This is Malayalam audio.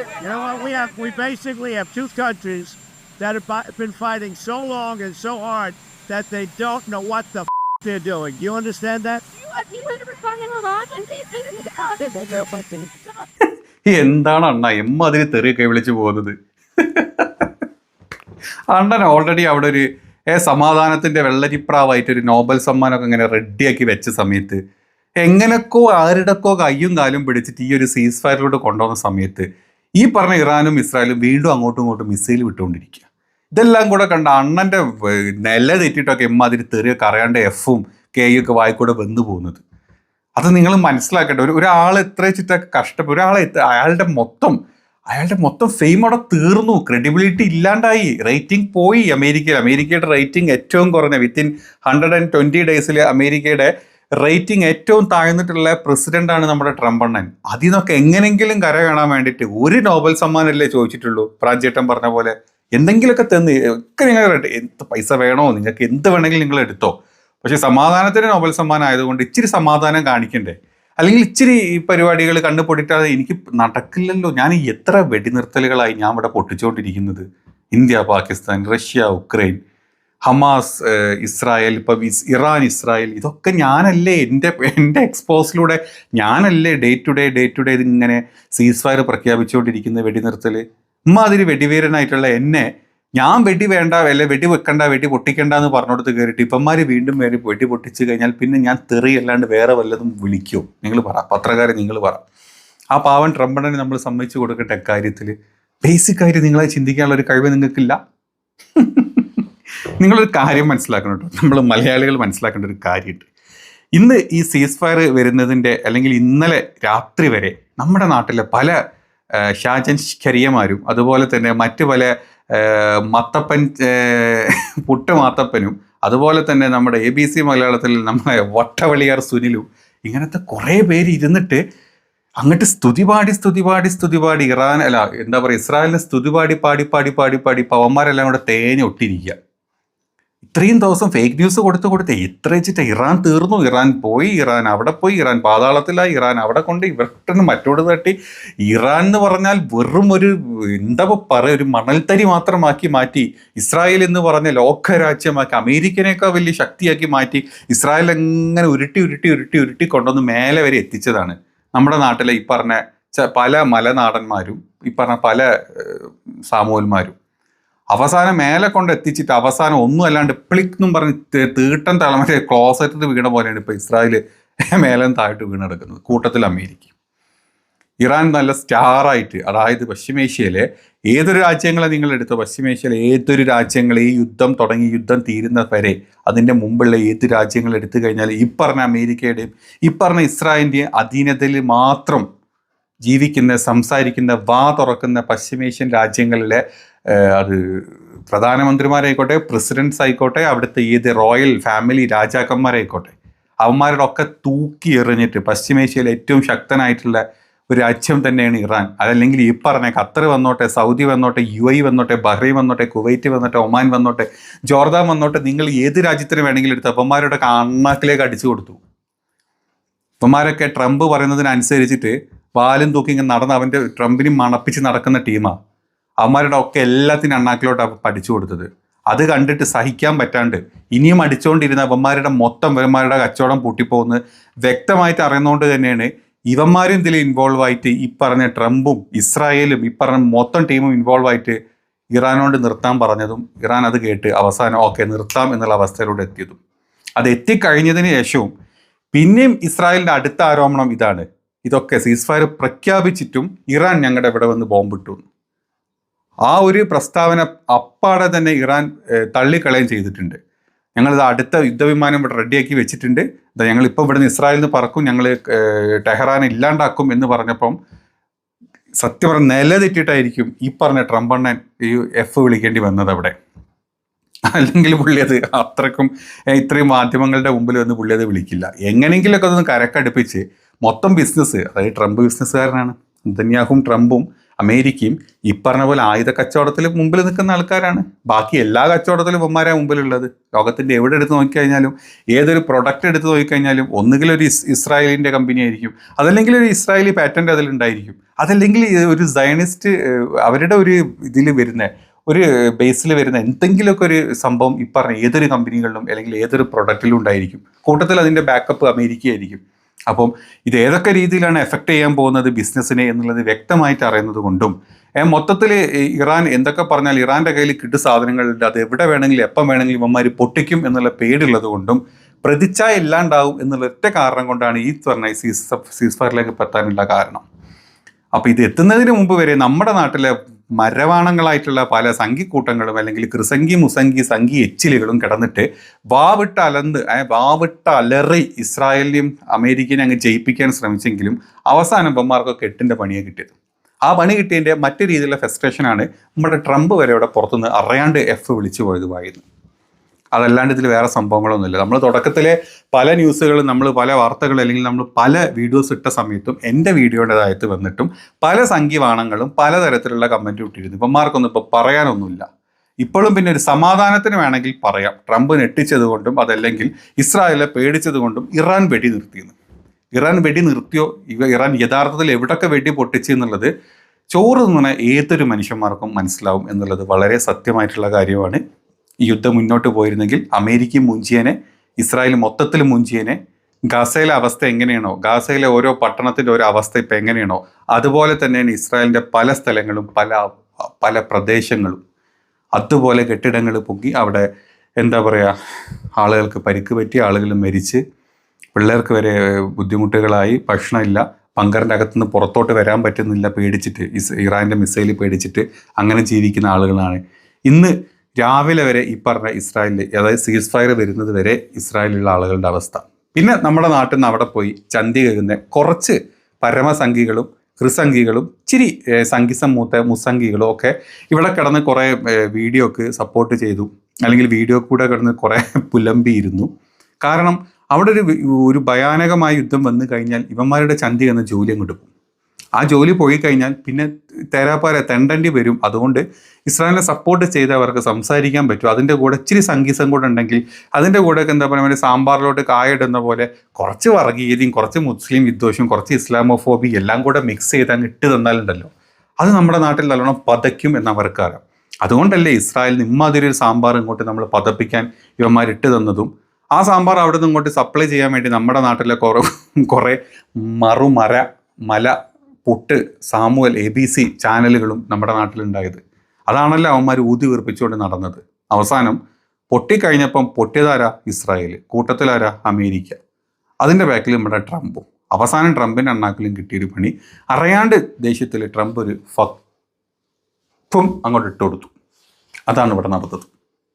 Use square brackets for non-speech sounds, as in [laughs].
You know what? We have we basically have two countries that have been fighting so long and so hard that they don't know what the f- they're doing. Do you understand that? എന്താണ് അണ്ണ എമ്മതിരി തെറിയൊക്കെ വിളിച്ചു പോകുന്നത് അണ്ണൻ ഓൾറെഡി അവിടെ ഒരു ഏ സമാധാനത്തിന്റെ വെള്ളരിപ്രാവായിട്ട് ഒരു നോബൽ സമ്മാനമൊക്കെ ഇങ്ങനെ റെഡിയാക്കി വെച്ച സമയത്ത് എങ്ങനെക്കോ ആരുടെക്കോ കയ്യും കാലും പിടിച്ചിട്ട് ഈ ഒരു സീസ് ഫയറിലോട്ട് കൊണ്ടുവന്ന സമയത്ത് ഈ പറഞ്ഞ ഇറാനും ഇസ്രായേലും വീണ്ടും അങ്ങോട്ടും ഇങ്ങോട്ടും മിസൈൽ വിട്ടുകൊണ്ടിരിക്കുക. ഇതെല്ലാം കൂടെ കണ്ട അണ്ണന്റെ നില തെറ്റിയിട്ടൊക്കെ എമ്മാതിരി തെറിയ കറയാണ്ട് എഫും കെയും ഒക്കെ വായിക്കൂടെ വന്നു പോകുന്നത്. അത് നിങ്ങൾ മനസ്സിലാക്കട്ടെ ഒരു ഒരാൾ എത്ര ചിറ്റ കഷ്ടപ്പെട്ടു ഒരാൾ അയാളുടെ മൊത്തം അയാളുടെ മൊത്തം ഫെയിം അവിടെ തീർന്നു. ക്രെഡിബിലിറ്റി ഇല്ലാണ്ടായി. റേറ്റിംഗ് പോയി അമേരിക്കയിൽ. അമേരിക്കയുടെ റേറ്റിംഗ് ഏറ്റവും കുറഞ്ഞ വിത്തിൻ ഹൺഡ്രഡ് ആൻഡ് ട്വന്റി ഡേയ്സിൽ അമേരിക്കയുടെ റേറ്റിംഗ് ഏറ്റവും താഴ്ന്നിട്ടുള്ള പ്രസിഡന്റാണ് നമ്മുടെ ട്രംപ് അണ്ണൻ അതിൽ നിന്നൊക്കെ എങ്ങനെങ്കിലും കര കാണാൻ വേണ്ടിയിട്ട് ഒരു നോബൽ സമ്മാനമല്ലേ ചോദിച്ചിട്ടുള്ളൂ. പ്രാഞ്ചേട്ടൻ പറഞ്ഞ പോലെ എന്തെങ്കിലുമൊക്കെ തന്ന് ഒക്കെ നിങ്ങൾ എന്ത് പൈസ വേണോ നിങ്ങൾക്ക് എന്ത് വേണമെങ്കിലും നിങ്ങൾ എടുത്തോ. പക്ഷെ സമാധാനത്തിന് നോബൽ സമ്മാനം ആയതുകൊണ്ട് ഇച്ചിരി സമാധാനം കാണിക്കണ്ടേ. അല്ലെങ്കിൽ ഇച്ചിരി ഈ പരിപാടികൾ കണ്ണു എനിക്ക് നടക്കില്ലല്ലോ. ഞാൻ എത്ര വെടിനിർത്തലുകളായി ഞാൻ ഇവിടെ പൊട്ടിച്ചുകൊണ്ടിരിക്കുന്നത്. India Pakistan Russia Ukraine. Hamas Israel ഇപ്പം ഇറാൻ ഇസ്രായേൽ ഇതൊക്കെ ഞാനല്ലേ എന്റെ എന്റെ എക്സ്പോസിലൂടെ ഞാനല്ലേ day to day day to day ഇതിങ്ങനെ സീസ് ഫയർ പ്രഖ്യാപിച്ചുകൊണ്ടിരിക്കുന്ന വെടിനിർത്തൽ ഇമ്മാതിരി വെടിവീരനായിട്ടുള്ള എന്നെ ഞാൻ വെടി വേണ്ട അല്ലെ വെടി വെക്കണ്ട വെടി പൊട്ടിക്കണ്ട എന്ന് പറഞ്ഞോടത്ത് കയറിയിട്ട് ഇപ്പന്മാര് വീണ്ടും വേറെ വെടി പൊട്ടിച്ച് കഴിഞ്ഞാൽ പിന്നെ ഞാൻ തെറി അല്ലാണ്ട് വേറെ വല്ലതും വിളിക്കും. നിങ്ങൾ പറ പത്രക്കാരെ നിങ്ങൾ പറ. ആ പാവൻ ട്രംപണനെ നമ്മൾ സമ്മതിച്ചു കൊടുക്കട്ടെ കാര്യത്തിൽ ബേസിക് ആയിട്ട് നിങ്ങളെ ചിന്തിക്കാനുള്ള ഒരു കഴിവ് നിങ്ങൾക്കില്ല? നിങ്ങളൊരു കാര്യം മനസ്സിലാക്കണം കേട്ടോ. നമ്മൾ മലയാളികൾ മനസ്സിലാക്കേണ്ട ഒരു കാര്യമുണ്ട്. ഇന്ന് ഈ സീസ് ഫയർ വരുന്നതിന്റെ അല്ലെങ്കിൽ ഇന്നലെ രാത്രി വരെ നമ്മുടെ നാട്ടിലെ പല ഷാജൻ ഷരിയമാരും അതുപോലെ തന്നെ മറ്റു പല മത്തപ്പൻ പുട്ട് മാത്തപ്പനും അതുപോലെ തന്നെ നമ്മുടെ എ ബി സി മലയാളത്തിൽ നമ്മളെ വട്ടവളിയാർ സുനിലും ഇങ്ങനത്തെ കുറേ പേര് ഇരുന്നിട്ട് അങ്ങോട്ട് സ്തുതി പാടി സ്തുതി പാടി സ്തുതി പാടി ഇറാൻ അല്ല എന്താ പറയുക ഇസ്രായേലിനെ സ്തുതി പാടി പാടി പാടി പാടി പാടി പവന്മാരെല്ലാം കൂടെ തേഞ്ഞ് ഒട്ടിരിക്കുക. ഇത്രയും ദിവസം ഫേക്ക് ന്യൂസ് കൊടുത്ത് കൊടുത്ത് ഇത്ര വെച്ചിട്ട് ഇറാൻ തീർന്നു. ഇറാൻ പോയി ഇറാൻ അവിടെ പോയി ഇറാൻ പാതാളത്തിലായി ഇറാൻ അവിടെ കൊണ്ട് ഇവർക്കിന് മറ്റോട് തട്ടി. ഇറാൻ എന്ന് പറഞ്ഞാൽ വെറും ഒരു എന്താ പറയുക ഒരു മണൽത്തരി മാത്രമാക്കി മാറ്റി. ഇസ്രായേൽ എന്ന് പറഞ്ഞ ലോകരാജ്യമാക്കി അമേരിക്കനേക്കാൾ വലിയ ശക്തിയാക്കി മാറ്റി ഇസ്രായേൽ എങ്ങനെ ഉരുട്ടി ഉരുട്ടി ഉരുട്ടി ഉരുട്ടി കൊണ്ടുവന്ന് മേലെ വരെ എത്തിച്ചതാണ്. നമ്മുടെ നാട്ടിലെ ഈ പറഞ്ഞ പല മലനാടന്മാരും ഈ പറഞ്ഞ പല സാമൂഹന്മാരും അവസാനം മേലെ കൊണ്ട് എത്തിച്ചിട്ട് അവസാനം ഒന്നും അല്ലാണ്ട് പ്ലിക് എന്നും പറഞ്ഞ് തീട്ടം തീട്ടൻ തലമുറ ക്ലോസറ്റിൽ വീണ പോലെയാണ് ഇപ്പൊ ഇസ്രായേൽ [laughs] മേലെ താഴ്ത്ത് വീണെടുക്കുന്നത് കൂട്ടത്തിൽ അമേരിക്ക ഇറാൻ നല്ല സ്റ്റാറായിട്ട് അതായത് പശ്ചിമേഷ്യയിലെ ഏതൊരു രാജ്യങ്ങളെ നിങ്ങൾ എടുത്തു പശ്ചിമേഷ്യയിലെ ഏതൊരു രാജ്യങ്ങളെ ഈ യുദ്ധം തുടങ്ങി യുദ്ധം തീരുന്ന വരെ അതിന്റെ മുമ്പുള്ള ഏത് രാജ്യങ്ങൾ എടുത്തു കഴിഞ്ഞാൽ ഈ പറഞ്ഞ അമേരിക്കയുടെയും ഈ പറഞ്ഞ ഇസ്രായേലിന്റെയും അധീനതയിൽ മാത്രം ജീവിക്കുന്ന സംസാരിക്കുന്ന വാ തുറക്കുന്ന പശ്ചിമേഷ്യൻ രാജ്യങ്ങളിലെ അത് പ്രധാനമന്ത്രിമാരായിക്കോട്ടെ പ്രസിഡൻസ് ആയിക്കോട്ടെ അവിടുത്തെ ഏത് റോയൽ ഫാമിലി രാജാക്കന്മാരായിക്കോട്ടെ അവന്മാരുടെ ഒക്കെ തൂക്കി എറിഞ്ഞിട്ട് പശ്ചിമേഷ്യയിലെ ഏറ്റവും ശക്തനായിട്ടുള്ള ഒരു രാജ്യം തന്നെയാണ് ഇറാൻ. അതല്ലെങ്കിൽ ഈ പറഞ്ഞ ഖത്തർ വന്നോട്ടെ സൗദി വന്നോട്ടെ യു ഐ വന്നോട്ടെ ബഹ്റൈൻ വന്നോട്ടെ കുവൈറ്റ് വന്നോട്ടെ ഒമാൻ വന്നോട്ടെ ജോർദാൻ വന്നോട്ടെ നിങ്ങൾ ഏത് രാജ്യത്തിന് വേണമെങ്കിലും എടുത്ത് അവന്മാരുടെ അണ്ണാക്കിലേക്ക് അടിച്ചു കൊടുത്തു. അപ്പന്മാരൊക്കെ ട്രംപ് പറയുന്നതിനനുസരിച്ചിട്ട് വാലും തൂക്കി ഇങ്ങനെ നടന്ന് അവന്റെ ട്രംപിനും മണപ്പിച്ച് നടക്കുന്ന ടീമാണ് അവന്മാരുടെ ഒക്കെ എല്ലാത്തിനും അണ്ണാക്കിലോട്ട് പഠിച്ചു കൊടുത്തത്. അത് കണ്ടിട്ട് സഹിക്കാൻ പറ്റാണ്ട് ഇനിയും അടിച്ചുകൊണ്ടിരുന്ന ഇവന്മാരുടെ മൊത്തം ഇവന്മാരുടെ കച്ചവടം പൂട്ടിപ്പോകുന്നത് വ്യക്തമായിട്ട് അറിയുന്നതുകൊണ്ട് തന്നെയാണ് ഇവന്മാരും ഇതിൽ ഇൻവോൾവ് ആയിട്ട് ഈ പറഞ്ഞ ട്രംപും ഇസ്രായേലും ഈ പറഞ്ഞ മൊത്തം ടീമും ഇൻവോൾവ് ആയിട്ട് ഇറാനോട് നിർത്താൻ പറഞ്ഞതും ഇറാൻ അത് കേട്ട് അവസാനം ഓക്കെ നിർത്താം എന്നുള്ള അവസ്ഥയിലൂടെ എത്തിയതും. അത് എത്തിക്കഴിഞ്ഞതിന് ശേഷവും പിന്നെയും ഇസ്രായേലിന്റെ അടുത്ത ആരോപണം ഇതാണ്. ഇതൊക്കെ സീസ്ഫയർ പ്രഖ്യാപിച്ചിട്ടും ഇറാൻ ഞങ്ങളുടെ ഇവിടെ വന്ന് ബോംബിട്ടു. ആ ഒരു പ്രസ്താവന അപ്പാടെ തന്നെ ഇറാൻ തള്ളിക്കളയും ചെയ്തിട്ടുണ്ട്. ഞങ്ങളിത് അടുത്ത യുദ്ധവിമാനം ഇവിടെ റെഡിയാക്കി വെച്ചിട്ടുണ്ട്. ഞങ്ങൾ ഇപ്പോൾ ഇവിടുന്ന് ഇസ്രായേലിൽ നിന്ന് പറക്കും ഞങ്ങൾ ടെഹ്റാൻ ഇല്ലാണ്ടാക്കും എന്ന് പറഞ്ഞപ്പം സത്യം പറഞ്ഞ നില തെറ്റിയിട്ടായിരിക്കും ഈ പറഞ്ഞ ട്രംപണ്ണൻ ഈ എഫ് വിളിക്കേണ്ടി വന്നത് അവിടെ. അല്ലെങ്കിൽ പുള്ളി അത് അത്രക്കും ഇത്രയും മാധ്യമങ്ങളുടെ മുമ്പിൽ വന്ന് പുള്ളി അത് വിളിക്കില്ല. എങ്ങനെയെങ്കിലുമൊക്കെ അതൊന്ന് കരക്കടുപ്പിച്ച് മൊത്തം ബിസിനസ് അതായത് ട്രംപ് ബിസിനസ്സുകാരനാണ് നെതന്യാഹും ട്രംപും അമേരിക്കയും ഈ പറഞ്ഞ പോലെ ആയുധ കച്ചവടത്തിൽ മുമ്പിൽ നിൽക്കുന്ന ആൾക്കാരാണ്. ബാക്കി എല്ലാ കച്ചവടത്തിലും ഇവന്മാരാണ് മുമ്പിലുള്ളത്. ലോകത്തിന്റെ എവിടെ എടുത്ത് നോക്കിക്കഴിഞ്ഞാലും ഏതൊരു പ്രൊഡക്റ്റ് എടുത്ത് നോക്കിക്കഴിഞ്ഞാലും ഒന്നുകിൽ ഒരു ഇസ്രായേലിന്റെ കമ്പനി ആയിരിക്കും. അതല്ലെങ്കിൽ ഒരു ഇസ്രായേലി പാറ്റന്റ് അതിലുണ്ടായിരിക്കും അതല്ലെങ്കിൽ ഒരു സയനിസ്റ്റ് അവരുടെ ഒരു ഇതിൽ വരുന്ന ഒരു ബേസിൽ വരുന്ന എന്തെങ്കിലുമൊക്കെ ഒരു സംഭവം ഇപ്പറഞ്ഞ പറഞ്ഞ ഏതൊരു കമ്പനികളിലും അല്ലെങ്കിൽ ഏതൊരു പ്രൊഡക്റ്റിലും ഉണ്ടായിരിക്കും. കൂട്ടത്തിൽ അതിന്റെ ബാക്കപ്പ് അമേരിക്കയായിരിക്കും. അപ്പം ഇത് ഏതൊക്കെ രീതിയിലാണ് എഫക്റ്റ് ചെയ്യാൻ പോകുന്നത് ബിസിനസ്സിനെ എന്നുള്ളത് വ്യക്തമായിട്ട് അറിയുന്നത് കൊണ്ടും മൊത്തത്തിൽ ഇറാൻ എന്തൊക്കെ പറഞ്ഞാൽ ഇറാന്റെ കയ്യിൽ കിട്ടു സാധനങ്ങളുണ്ട് അത് എവിടെ വേണമെങ്കിലും എപ്പം വേണമെങ്കിലും ഇവന്മാർ പൊട്ടിക്കും എന്നുള്ള പേടിയുള്ളത് കൊണ്ടും പ്രതിച്ഛായ ഇല്ലാണ്ടാവും എന്നുള്ള ഒറ്റ കാരണം കൊണ്ടാണ് ഈ പറഞ്ഞ സീസ് സീസ് ഫയറിലേക്ക് പറ്റാനുള്ള കാരണം. അപ്പോൾ ഇത് എത്തുന്നതിന് മുമ്പ് വരെ നമ്മുടെ നാട്ടിലെ മരവാണങ്ങളായിട്ടുള്ള പല സംഘിക്കൂട്ടങ്ങളും അല്ലെങ്കിൽ കൃസംഗി മുസംഗി സംഘി എച്ചിലുകളും കിടന്നിട്ട് വാവിട്ട് അലന്ത് വാവിട്ട് അലറി ഇസ്രായേലിനെയും അമേരിക്കനെയും അങ്ങ് ജയിപ്പിക്കാൻ ശ്രമിച്ചെങ്കിലും അവസാനം ബൊമ്മാർക്കൊക്കെ എട്ടിന്റെ പണിയെ കിട്ടിയത്. ആ പണി കിട്ടിയതിന്റെ മറ്റു രീതിയിലുള്ള ഫെസ്ട്രേഷനാണ് നമ്മുടെ ട്രംപ് വരെ ഇവിടെ പുറത്തുനിന്ന് അറിയാണ്ട് എഫ് വിളിച്ചു പോയത് വായിരുന്നു അതല്ലാണ്ട് ഇതിൽ വേറെ സംഭവങ്ങളൊന്നുമില്ല. നമ്മൾ തുടക്കത്തിലെ പല ന്യൂസുകളും നമ്മൾ പല വാർത്തകൾ അല്ലെങ്കിൽ നമ്മൾ പല വീഡിയോസ് ഇട്ട സമയത്തും എന്റെ വീഡിയോയുടേതായിട്ട് വന്നിട്ടും പല സംഖ്യവാണങ്ങളും പലതരത്തിലുള്ള കമന്റ് ഇട്ടിരുന്നു. ഇപ്പം മാർക്കൊന്നും ഇപ്പോൾ പറയാനൊന്നുമില്ല. ഇപ്പോഴും പിന്നെ ഒരു സമാധാനത്തിന് വേണമെങ്കിൽ പറയാം. ട്രംപ് ഞെട്ടിച്ചത് കൊണ്ടും അതല്ലെങ്കിൽ ഇസ്രായേലെ പേടിച്ചത് കൊണ്ടും ഇറാൻ വെടി നിർത്തിയെന്ന്. ഇറാൻ വെടി നിർത്തിയോ? ഇവ ഇറാൻ യഥാർത്ഥത്തിൽ എവിടൊക്കെ വെടി പൊട്ടിച്ചു എന്നുള്ളത് ചോറ് തിന്നണ ഏതൊരു മനുഷ്യന്മാർക്കും മനസ്സിലാവും എന്നുള്ളത് വളരെ സത്യമായിട്ടുള്ള കാര്യമാണ്. ഈ യുദ്ധം മുന്നോട്ട് പോയിരുന്നെങ്കിൽ അമേരിക്കയും മുഞ്ചിയനെ ഇസ്രായേൽ മൊത്തത്തിൽ മുഞ്ചിയനെ ഗാസയിലെ അവസ്ഥ എങ്ങനെയാണോ ഗാസയിലെ ഓരോ പട്ടണത്തിന്റെ ഓരോ അവസ്ഥ ഇപ്പം എങ്ങനെയാണോ അതുപോലെ തന്നെയാണ് ഇസ്രായേലിന്റെ പല സ്ഥലങ്ങളും പല പല പ്രദേശങ്ങളും. അതുപോലെ കെട്ടിടങ്ങൾ പൊങ്ങി അവിടെ എന്താ പറയുക ആളുകൾക്ക് പരിക്ക് പറ്റി ആളുകൾ മരിച്ച് പിള്ളേർക്ക് വരെ ബുദ്ധിമുട്ടുകളായി ഭക്ഷണമില്ല ബങ്കറിന്റെ അകത്തുനിന്ന് പുറത്തോട്ട് വരാൻ പറ്റുന്നില്ല പേടിച്ചിട്ട് ഇസ് ഇറാന്റെ മിസൈൽ പേടിച്ചിട്ട് അങ്ങനെ ജീവിക്കുന്ന ആളുകളാണ്. ഇന്ന് രാവിലെ വരെ ഈ പറഞ്ഞ ഇസ്രായേലിൽ അതായത് സീസ് ഫയർ വരുന്നത് വരെ ഇസ്രായേലിലുള്ള ആളുകളുടെ അവസ്ഥ. പിന്നെ നമ്മുടെ നാട്ടിൽ നിന്ന് അവിടെ പോയി ചന്തി കേൾക്കുന്ന കുറച്ച് പരമസംഖികളും ഹൃസംഖികളും ഇച്ചിരി സംഖിസം മൂത്ത മുസംഖികളും ഒക്കെ ഇവിടെ കിടന്ന് കുറേ വീഡിയോക്ക് സപ്പോർട്ട് ചെയ്തു. അല്ലെങ്കിൽ വീഡിയോ കൂടെ കിടന്ന് കുറേ പുലമ്പിയിരുന്നു. കാരണം അവിടെ ഒരു ഒരു ഭയാനകമായ യുദ്ധം വന്നു കഴിഞ്ഞാൽ ഇവന്മാരുടെ ചന്തി എന്ന ജോലി പോകും. ആ ജോലി പോയി കഴിഞ്ഞാൽ പിന്നെ തേരാപ്പാര തെണ്ടേണ്ടി വരും. അതുകൊണ്ട് ഇസ്രായേലിനെ സപ്പോർട്ട് ചെയ്ത് അവർക്ക് സംസാരിക്കാൻ പറ്റും. അതിന്റെ കൂടെ ഇച്ചിരി സംഗീതം കൂടെ ഉണ്ടെങ്കിൽ അതിന്റെ കൂടെ എന്താ പറയുക സാമ്പാറിലോട്ട് കായിടുന്ന പോലെ കുറച്ച് വർഗീയതയും കുറച്ച് മുസ്ലിം വിദ്വേഷവും കുറച്ച് ഇസ്ലാമോഫോബി എല്ലാം കൂടെ മിക്സ് ചെയ്ത് അങ്ങ് ഇട്ട് തന്നാലുണ്ടല്ലോ. അത് നമ്മുടെ നാട്ടിൽ നല്ലോണം പതയ്ക്കും എന്ന് അവർക്കറിയാം. അതുകൊണ്ടല്ലേ ഇസ്രായേൽ ഇമ്മാതിരി ഒരു സാമ്പാർ ഇങ്ങോട്ട് നമ്മൾ പതപ്പിക്കാൻ ഇവന്മാർ ഇട്ട് തന്നതും ആ സാമ്പാർ അവിടെ നിന്ന് ഇങ്ങോട്ട് സപ്ലൈ ചെയ്യാൻ വേണ്ടി നമ്മുടെ നാട്ടിലെ കുറേ കുറേ മറുമര മല പുട്ട് സാമുവൽ എ ബി സി ചാനലുകളും നമ്മുടെ നാട്ടിലുണ്ടായത്. അതാണല്ലോ അവന്മാർ ഊതി വീർപ്പിച്ചുകൊണ്ട് നടന്നത്. അവസാനം പൊട്ടിക്കഴിഞ്ഞപ്പം പൊട്ടിയതാരാ? ഇസ്രായേൽ കൂട്ടത്തിലാരാ? അമേരിക്ക. അതിന്റെ ബാക്കിൽ നമ്മുടെ ട്രംപും. അവസാനം ട്രംപിന്റെ അണ്ണാക്കിലും കിട്ടിയൊരു പണി. അറിയാണ്ട് ദേഷ്യത്തിൽ ട്രംപ് ഒരു ഫും അങ്ങോട്ട് ഇട്ട് കൊടുത്തു. അതാണ് ഇവിടെ നടന്നത്.